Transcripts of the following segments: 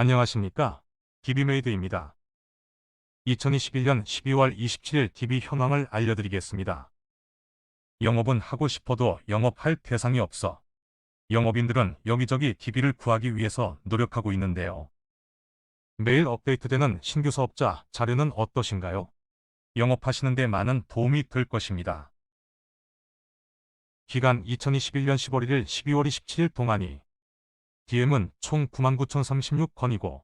안녕하십니까? DB메이드입니다. 2021년 12월 27일 DB 현황을 알려드리겠습니다. 영업은 하고 싶어도 영업할 대상이 없어 영업인들은 여기저기 DB를 구하기 위해서 노력하고 있는데요. 매일 업데이트되는 신규 사업자 자료는 어떠신가요? 영업하시는 데 많은 도움이 될 것입니다. 기간 2021년 15일 1일 12월 27일 동안이 DM은 총 99,036건이고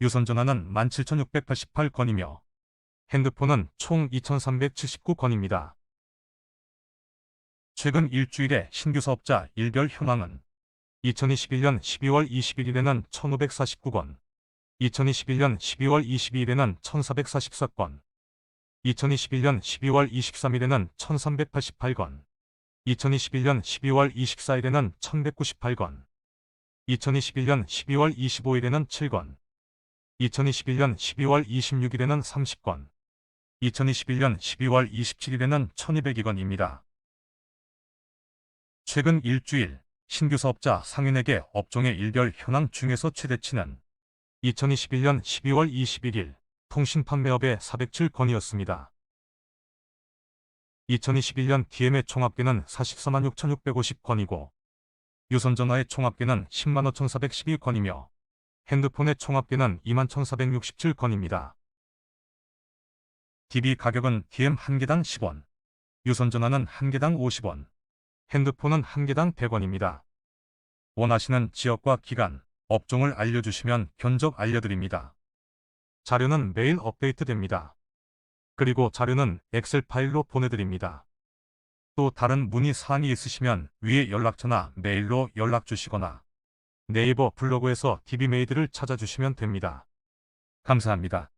유선전화는 17,688건이며 핸드폰은 총 2,379건입니다. 최근 일주일의 신규 사업자 일별 현황은 2021년 12월 21일에는 1,549건, 2021년 12월 22일에는 1,444건, 2021년 12월 23일에는 1,388건, 2021년 12월 24일에는 1,198건, 2021년 12월 25일에는 7건, 2021년 12월 26일에는 30건, 2021년 12월 27일에는 1202건입니다. 최근 일주일 신규 사업자 상인에게 업종의 일별 현황 중에서 최대치는 2021년 12월 21일 통신 판매업의 407건이었습니다. 2021년 DM의 총합계는 44만 6,650건이고 유선전화의 총합계는 10만 5,412건이며 핸드폰의 총합계는 2만 1,467건입니다. DB 가격은 DM 한 개당 10원, 유선전화는 한 개당 50원, 핸드폰은 한 개당 100원입니다. 원하시는 지역과 기간, 업종을 알려주시면 견적 알려드립니다. 자료는 매일 업데이트됩니다. 그리고 자료는 엑셀 파일로 보내드립니다. 또 다른 문의 사항이 있으시면 위에 연락처나 메일로 연락 주시거나 네이버 블로그에서 DB메이드를 찾아주시면 됩니다. 감사합니다.